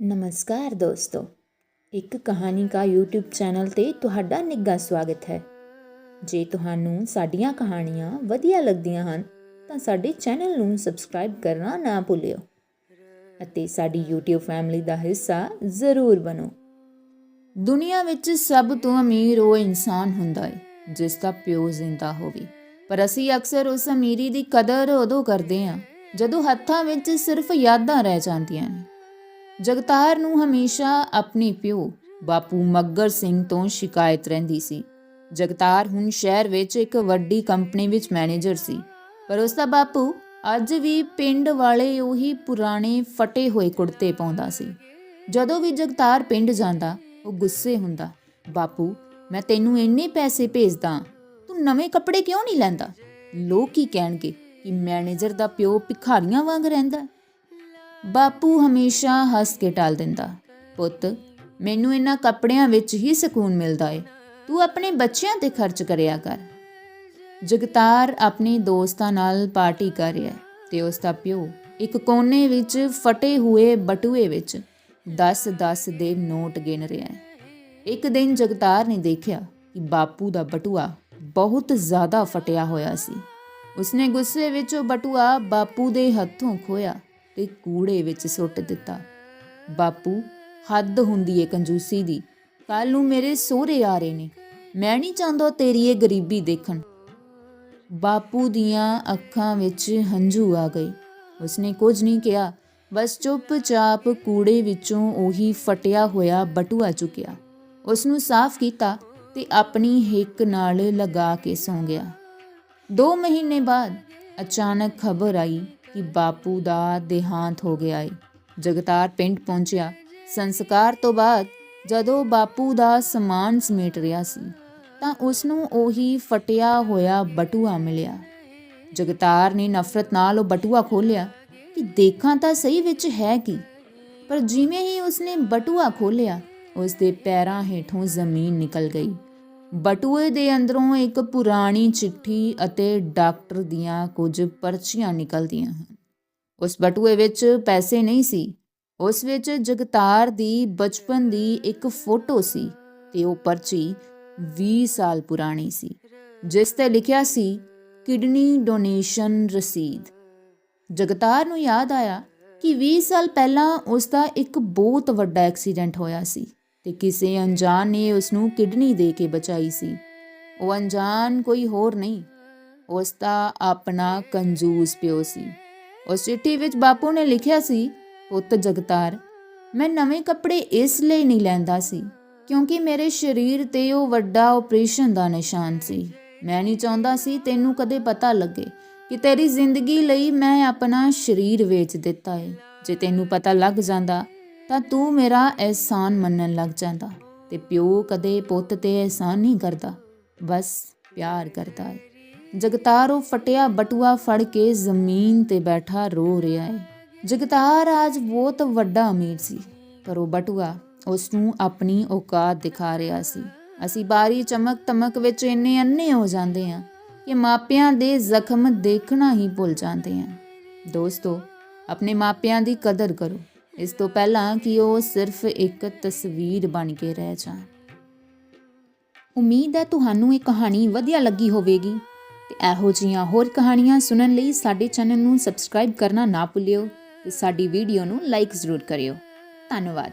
ਨਮਸਕਾਰ ਦੋਸਤੋ। ਇੱਕ ਕਹਾਣੀ ਕਾ YouTube ਚੈਨਲ ਤੇ ਤੁਹਾਡਾ ਨਿੱਘਾ ਸਵਾਗਤ ਹੈ। ਜੇ ਤੁਹਾਨੂੰ ਸਾਡੀਆਂ ਕਹਾਣੀਆਂ ਵਧੀਆ ਲੱਗਦੀਆਂ ਹਨ, ਤਾਂ ਸਾਡੇ ਚੈਨਲ ਨੂੰ ਸਬਸਕ੍ਰਾਈਬ ਕਰਨਾ ਨਾ ਭੁੱਲਿਓ ਅਤੇ ਸਾਡੀ YouTube ਫੈਮਿਲੀ ਦਾ ਹਿੱਸਾ ਜ਼ਰੂਰ ਬਣੋ। ਦੁਨੀਆ ਵਿੱਚ ਸਭ ਤੋਂ ਅਮੀਰ ਉਹ ਇਨਸਾਨ ਹੁੰਦਾ ਹੈ ਜਿਸ ਦਾ ਪਿਓ ਜ਼ਿੰਦਾ ਹੋਵੇ। ਪਰ ਅਸੀਂ ਅਕਸਰ ਉਸ ਅਮੀਰੀ ਦੀ ਕਦਰ ਉਦੋਂ ਕਰਦੇ ਹਾਂ, ਜਦੋਂ ਹੱਥਾਂ ਵਿੱਚ ਸਿਰਫ ਯਾਦਾਂ ਰਹਿ ਜਾਂਦੀਆਂ ਨੇ। ਜਗਤਾਰ ਨੂੰ ਹਮੇਸ਼ਾ ਆਪਣੇ ਪਿਓ ਬਾਪੂ ਮੱਗਰ ਸਿੰਘ ਤੋਂ ਸ਼ਿਕਾਇਤ ਰਹਿੰਦੀ ਸੀ। ਜਗਤਾਰ ਹੁਣ ਸ਼ਹਿਰ ਵਿੱਚ ਇੱਕ ਵੱਡੀ ਕੰਪਨੀ ਵਿੱਚ ਮੈਨੇਜਰ ਸੀ। ਪਰ ਉਸ ਦਾ ਬਾਪੂ ਅੱਜ ਵੀ ਪਿੰਡ ਵਾਲੇ ਉਹੀ ਪੁਰਾਣੇ ਫਟੇ ਹੋਏ ਕੁੜਤੇ ਪਾਉਂਦਾ ਸੀ। ਜਦੋਂ ਵੀ ਜਗਤਾਰ ਪਿੰਡ ਜਾਂਦਾ, ਉਹ ਗੁੱਸੇ ਹੁੰਦਾ, ਬਾਪੂ, ਮੈਂ ਤੈਨੂੰ ਇੰਨੇ ਪੈਸੇ ਭੇਜਦਾ, ਤੂੰ ਨਵੇਂ ਕੱਪੜੇ ਕਿਉਂ ਨਹੀਂ ਲੈਂਦਾ? ਲੋਕ ਕੀ ਕਹਿਣਗੇ ਕਿ ਮੈਨੇਜਰ ਦਾ ਪਿਓ ਭਿਖਾਰੀਆਂ ਵਾਂਗ ਰਹਿੰਦਾ ਬਾਪੂ ਹਮੇਸ਼ਾ ਹੱਸ ਕੇ ਟਾਲ ਦਿੰਦਾ, ਪੁੱਤ, ਮੈਨੂੰ ਇਹਨਾਂ ਕੱਪੜਿਆਂ ਵਿੱਚ ਹੀ ਸਕੂਨ ਮਿਲਦਾ ਏ। ਤੂੰ ਆਪਣੇ ਬੱਚਿਆਂ ਤੇ ਖਰਚ ਕਰਿਆ ਕਰ। ਜਗਤਾਰ ਆਪਣੇ ਦੋਸਤਾਂ ਨਾਲ ਪਾਰਟੀ ਕਰ ਰਿਹਾ ਹੈ ਤੇ ਉਸ ਦਾ ਪਿਓ ਇੱਕ ਕੋਨੇ ਵਿੱਚ ਫਟੇ ਹੋਏ ਬਟੂਏ ਵਿੱਚ 10-10 ਦੇ ਨੋਟ ਗਿਣ ਰਿਹਾ ਹੈ। ਇੱਕ ਦਿਨ ਜਗਤਾਰ ਨੇ ਦੇਖਿਆ ਕਿ ਬਾਪੂ ਦਾ ਬਟੂਆ ਬਹੁਤ ਜ਼ਿਆਦਾ ਫਟਿਆ ਹੋਇਆ ਸੀ। ਉਸਨੇ ਗੁੱਸੇ ਵਿੱਚ ਉਹ ਬਟੂਆ ਬਾਪੂ ਦੇ ਹੱਥੋਂ ਖੋਇਆ ਤੇ ਕੂੜੇ ਵਿੱਚ ਸੁੱਟ ਦਿੱਤਾ। ਬਾਪੂ, ਹੱਦ ਹੁੰਦੀ ਏ ਕੰਜੂਸੀ ਦੀ। ਕੱਲ ਨੂੰ ਮੇਰੇ ਸਹੁਰੇ ਆ ਰਹੇ ਨੇ। ਮੈਂ ਨਹੀਂ ਚਾਹੁੰਦਾ ਤੇਰੀ ਇਹ ਗਰੀਬੀ ਦੇਖਣ। ਬਾਪੂ ਦੀਆਂ ਅੱਖਾਂ ਵਿੱਚ ਹੰਝੂ ਆ ਗਏ। ਉਸਨੇ ਕੁਝ ਨਹੀਂ ਕਿਹਾ। ਬਸ ਚੁੱਪਚਾਪ ਕੂੜੇ ਵਿੱਚੋਂ ਉਹੀ ਫਟਿਆ ਹੋਇਆ ਬਟੂਆ ਚੁੱਕਿਆ। ਉਸ ਨੂੰ ਸਾਫ਼ ਕੀਤਾ ਤੇ ਆਪਣੀ ਹਿੱਕ ਨਾਲ ਲਗਾ ਕੇ ਸੌਂ ਗਿਆ। 2 ਮਹੀਨੇ ਬਾਅਦ ਅਚਾਨਕ ਖਬਰ ਆਈ ਕਿ ਬਾਪੂ ਦਾ ਦੇਹਾਂਤ ਹੋ ਗਿਆ ਏ। ਜਗਤਾਰ ਪਿੰਡ ਪਹੁੰਚਿਆ। ਸੰਸਕਾਰ ਤੋਂ ਬਾਅਦ ਜਦੋਂ ਬਾਪੂ ਦਾ ਸਮਾਨ ਸਮੇਟ ਰਿਹਾ ਸੀ, ਤਾਂ ਉਸ ਨੂੰ ਉਹੀ ਫਟਿਆ ਹੋਇਆ ਬਟੂਆ ਮਿਲਿਆ। ਜਗਤਾਰ ਨੇ ਨਫ਼ਰਤ ਨਾਲ ਉਹ ਬਟੂਆ ਖੋਲ੍ਹਿਆ ਕਿ ਦੇਖਾਂ ਤਾਂ ਸਹੀ ਵਿੱਚ ਹੈ ਕੀ। ਪਰ ਜਿਵੇਂ ਹੀ ਉਸਨੇ ਬਟੂਆ ਖੋਲ੍ਹਿਆ ਉਸ ਦੇ ਪੈਰਾਂ ਹੇਠੋਂ ਜ਼ਮੀਨ ਨਿਕਲ ਗਈ। ਬਟੂਏ ਦੇ ਅੰਦਰੋਂ ਇੱਕ ਪੁਰਾਣੀ ਚਿੱਠੀ ਅਤੇ ਡਾਕਟਰ ਦੀਆਂ ਕੁਝ ਪਰਚੀਆਂ ਨਿਕਲਦੀਆਂ ਹਨ। ਉਸ ਬਟੂਏ ਵਿੱਚ ਪੈਸੇ ਨਹੀਂ ਸੀ। ਉਸ ਵਿੱਚ ਜਗਤਾਰ ਦੀ ਬਚਪਨ ਦੀ ਇੱਕ ਫੋਟੋ ਸੀ ਤੇ ਉਹ ਪਰਚੀ 20 ਸਾਲ ਪੁਰਾਣੀ ਸੀ, ਜਿਸ ਤੇ ਲਿਖਿਆ ਸੀ, ਕਿਡਨੀ ਡੋਨੇਸ਼ਨ ਰਸੀਦ। ਜਗਤਾਰ ਨੂੰ ਯਾਦ ਆਇਆ ਕਿ 20 ਸਾਲ ਪਹਿਲਾਂ ਉਸ ਦਾ ਇੱਕ ਬਹੁਤ ਵੱਡਾ ਐਕਸੀਡੈਂਟ ਹੋਇਆ ਸੀ। ਤੇ ਕਿਸੇ ਅਣਜਾਣ ਨੇ ਉਸ ਨੂੰ ਕਿਡਨੀ ਦੇ ਕੇ ਬਚਾਈ ਸੀ। ਉਹ ਅਣਜਾਣ ਕੋਈ ਹੋਰ ਨਹੀਂ। ਉਸ ਦਾ ਆਪਣਾ ਕੰਜੂਸ ਪਿਓ ਸੀ। ਉਸ ਚਿੱਠੀ ਵਿੱਚ ਬਾਪੂ ਨੇ ਲਿਖਿਆ ਸੀ, ਪੁੱਤ ਜਗਤਾਰ, ਮੈਂ ਨਵੇਂ ਕੱਪੜੇ ਇਸ ਲਈ ਨਹੀਂ ਲੈਂਦਾ ਸੀ, ਕਿਉਂਕਿ ਮੇਰੇ ਸਰੀਰ ਤੇ ਉਹ ਵੱਡਾ ਆਪਰੇਸ਼ਨ ਦਾ ਨਿਸ਼ਾਨ ਸੀ। ਮੈਂ ਨਹੀਂ ਚਾਹੁੰਦਾ ਸੀ ਤੈਨੂੰ ਕਦੇ ਪਤਾ ਲੱਗੇ ਕਿ ਤੇਰੀ ਜ਼ਿੰਦਗੀ ਲਈ ਮੈਂ ਆਪਣਾ ਸਰੀਰ ਵੇਚ ਦਿੱਤਾ ਹੈ ਜੇ ਤੈਨੂੰ ਪਤਾ ਲੱਗ ਜਾਂਦਾ ਤਾਂ ਤੂੰ ਮੇਰਾ ਅਹਿਸਾਨ ਮੰਨਣ ਲੱਗ ਜਾਂਦਾ ਤੇ ਪਿਓ ਕਦੇ ਪੁੱਤ ਤੇ ਅਹਿਸਾਨ ਨਹੀਂ ਕਰਦਾ, ਬਸ ਪਿਆਰ ਕਰਦਾ ਹੈ ਜਗਤਾਰ ਉਹ ਫਟਿਆ ਬਟੂਆ ਫੜ ਕੇ ਜ਼ਮੀਨ ਤੇ ਬੈਠਾ ਰੋ ਰਿਹਾ ਹੈ ਜਗਤਾਰ ਅੱਜ ਬਹੁਤ ਵੱਡਾ ਅਮੀਰ ਸੀ, ਪਰ ਉਹ ਬਟੂਆ ਉਸ ਨੂੰ ਆਪਣੀ ਔਕਾਤ ਦਿਖਾ ਰਿਹਾ ਸੀ। ਅਸੀਂ ਬਾਰੀ ਚਮਕ ਤਮਕ ਵਿੱਚ ਇੰਨੇ ਅੰਨੇ ਹੋ ਜਾਂਦੇ ਹਾਂ ਕਿ ਮਾਪਿਆਂ ਦੇ ਜ਼ਖਮ ਦੇਖਣਾ ਹੀ ਭੁੱਲ ਜਾਂਦੇ ਹਾਂ ਦੋਸਤੋ, ਆਪਣੇ ਮਾਪਿਆਂ ਦੀ ਕਦਰ ਕਰੋ। ਇਸ ਤੋਂ ਪਹਿਲਾਂ ਕਿ ਉਹ ਸਿਰਫ ਇੱਕ ਤਸਵੀਰ ਬਣ ਕੇ ਰਹਿ ਜਾਣ। ਉਮੀਦ ਹੈ ਤੁਹਾਨੂੰ ਇਹ ਕਹਾਣੀ ਵਧੀਆ ਲੱਗੀ ਹੋਵੇਗੀ। ਤੇ ਇਹੋ ਜਿਹੀਆਂ ਹੋਰ ਕਹਾਣੀਆਂ ਸੁਣਨ ਲਈ ਸਾਡੇ ਚੈਨਲ ਨੂੰ ਸਬਸਕ੍ਰਾਈਬ ਕਰਨਾ ਨਾ ਭੁੱਲਿਓ ਤੇ ਸਾਡੀ ਵੀਡੀਓ ਨੂੰ ਲਾਈਕ ਜ਼ਰੂਰ ਕਰਿਓ। ਧੰਨਵਾਦ।